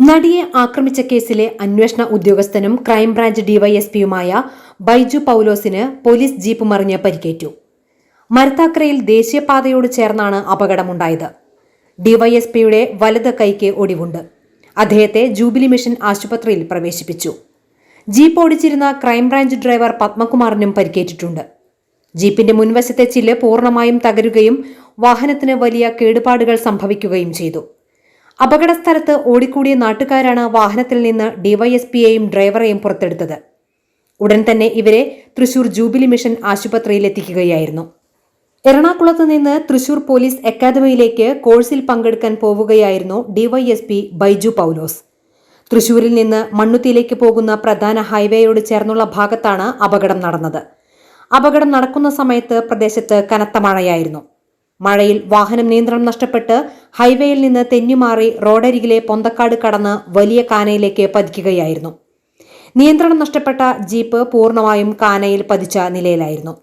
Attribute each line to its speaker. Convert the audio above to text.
Speaker 1: നടിയെ ആക്രമിച്ച കേസിലെ അന്വേഷണ ഉദ്യോഗസ്ഥനും ക്രൈംബ്രാഞ്ച് ഡിവൈഎസ്പിയുമായ ബൈജു പൌലോസിന് പോലീസ് ജീപ്പ് മറിഞ്ഞ് പരിക്കേറ്റു. മരത്താക്കരയിൽ ദേശീയപാതയോട് ചേർന്നാണ് അപകടമുണ്ടായത്. ഡിവൈഎസ്പിയുടെ വലത് കൈക്ക് ഒടിവുണ്ട്. അദ്ദേഹത്തെ ജൂബിലി മിഷൻ ആശുപത്രിയിൽ പ്രവേശിപ്പിച്ചു. ജീപ്പ് ഓടിച്ചിരുന്ന ക്രൈംബ്രാഞ്ച് ഡ്രൈവർ പത്മകുമാറിനും പരിക്കേറ്റിട്ടുണ്ട്. ജീപ്പിന്റെ മുൻവശത്തെ ചില്ല് പൂർണമായും തകരുകയും വാഹനത്തിന് വലിയ കേടുപാടുകൾ സംഭവിക്കുകയും ചെയ്തു. അപകടസ്ഥലത്ത് ഓടിക്കൂടിയ നാട്ടുകാരാണ് വാഹനത്തിൽ നിന്ന് ഡിവൈഎസ്പിയെയും ഡ്രൈവറെയും പുറത്തെടുത്തത്. ഉടൻ തന്നെ ഇവരെ തൃശൂർ ജൂബിലി മിഷൻ ആശുപത്രിയിൽ എത്തിക്കുകയായിരുന്നു. എറണാകുളത്ത് നിന്ന് തൃശൂർ പോലീസ് അക്കാദമിയിലേക്ക് കോഴ്സിൽ പങ്കെടുക്കാൻ പോവുകയായിരുന്നു ഡിവൈഎസ്പി ബൈജു പൗലോസ്. തൃശൂരിൽ നിന്ന് മണ്ണുത്തിയിലേക്ക് പോകുന്ന പ്രധാന ഹൈവേയോട് ചേർന്നുള്ള ഭാഗത്താണ് അപകടം നടന്നത്. അപകടം നടക്കുന്ന സമയത്ത് പ്രദേശത്ത് കനത്ത മഴയായിരുന്നു. മഴയിൽ വാഹനം നിയന്ത്രണം നഷ്ടപ്പെട്ട് ഹൈവേയിൽ നിന്ന് തെന്നിമാറി റോഡരികിലെ പൊന്തക്കാട് കടന്ന് വലിയ കാനയിലേക്ക് പതിക്കുകയായിരുന്നു. നിയന്ത്രണം നഷ്ടപ്പെട്ട ജീപ്പ് പൂർണമായും കാനയിൽ പതിച്ച നിലയിലായിരുന്നു.